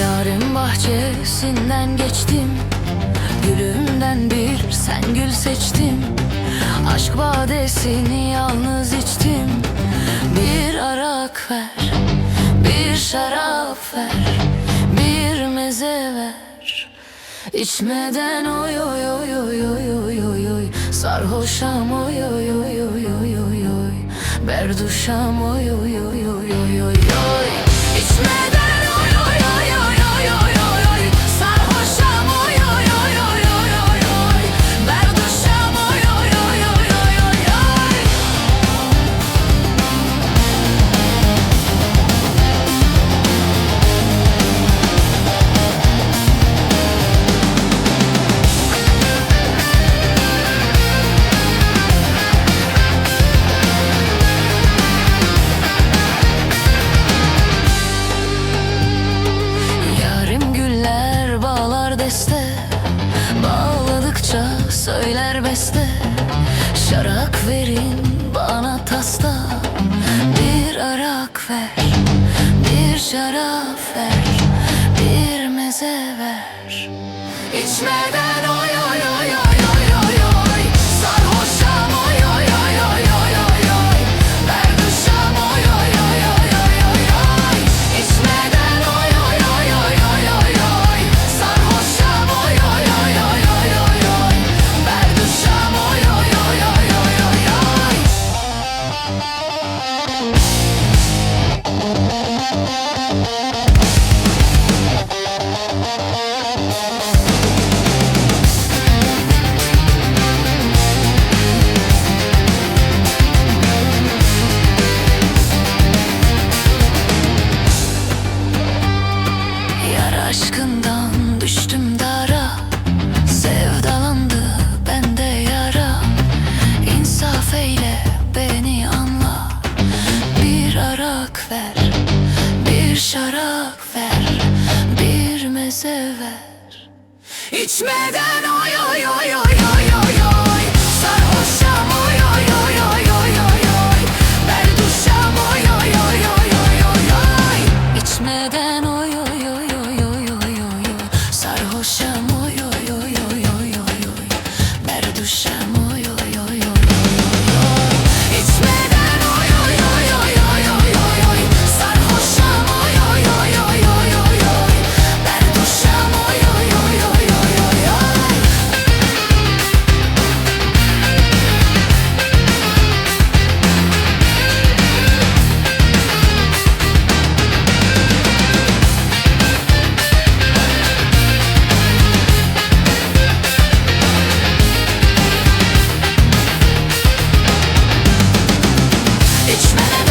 Yarın bahçesinden geçtim Gülümden bir sen gül seçtim Aşk badesini yalnız içtim Bir arak ver Bir şarap ver Bir meze ver İçmeden oy oy oy oy oy oy oy Sarhoşam oy oy oy oy oy oy oy Berduşam oy oy oy oy oy oy İçmeden deste Bağladıkça söyler beste. Şarak verin bana tasta. Bir arak ver Bir şarap ver Bir meze ver. İçmeden şarap ver Bir meze ver İçmeden oy oy oy oy oy oy oy Sarhoşam oy oy oy oy oy oy oy Berduşam oy oy oy oy oy oy oy İçmeden oy Idźmy